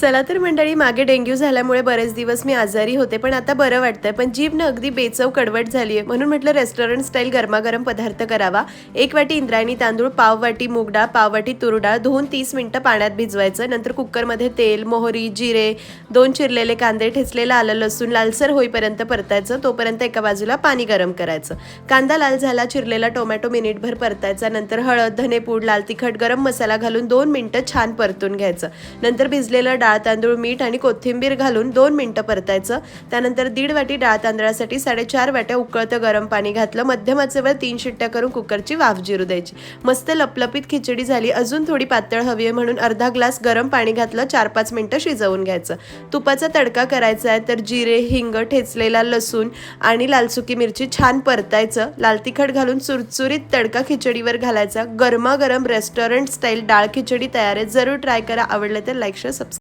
चला तर मंडळी मागे डेंग्यू झाल्यामुळे बरेच दिवस मी आजारी होते पण आता बरं वाटतंय. पण जीभ ना अगदी बेचव कडवट झाली आहे म्हणून म्हटलं रेस्टॉरंट स्टाईल गरमागरम पदार्थ करावा. एक वाटी इंद्रायणी तांदूळ पाव वाटी मूग डाळ पाव वाटी तूर डाळ धुवून तीस मिनटं पाण्यात भिजवायचं. नंतर कुकरमध्ये तेल मोहरी जिरे दोन चिरलेले कांदे ठेचलेलं आलं लसूण लालसर होईपर्यंत परतायचं. तोपर्यंत एका बाजूला पाणी गरम करायचं. कांदा लाल झाला चिरलेला टोमॅटो मिनिटभर परतायचा. नंतर हळद धनेपूड लाल तिखट गरम मसाला घालून दोन मिनटं छान परतून घ्यायचं. नंतर भिजलेलं डाळ तांदूळ मीठ आणि कोथिंबीर घालून दोन मिनटं परतायचं. त्यानंतर दीड वाटी डाळ तांदळासाठी साडेचार वाट्या उकळतं गरम पाणी घातलं. मध्यमाचे वेळ तीन शिट्ट्या करून कुकरची वाफ जिरू द्यायची. मस्त लपलपीत खिचडी झाली. अजून थोडी पातळ हवी आहे म्हणून अर्धा ग्लास गरम पाणी घातलं. चार पाच मिनटं शिजवून घ्यायचं. तुपाचा तडका करायचा आहे तर जिरे हिंग ठेचलेला लसूण आणि लाल सुकी मिरची छान परतायचं. लाल तिखट घालून चुरचुरीत तडका खिचडीवर घालायचा. गरमागरम रेस्टॉरंट स्टाईल डाळ खिचडी तयार आहे. जरूर ट्राय करा. आवडलं तर लाईक शेअर सबस्क्राईब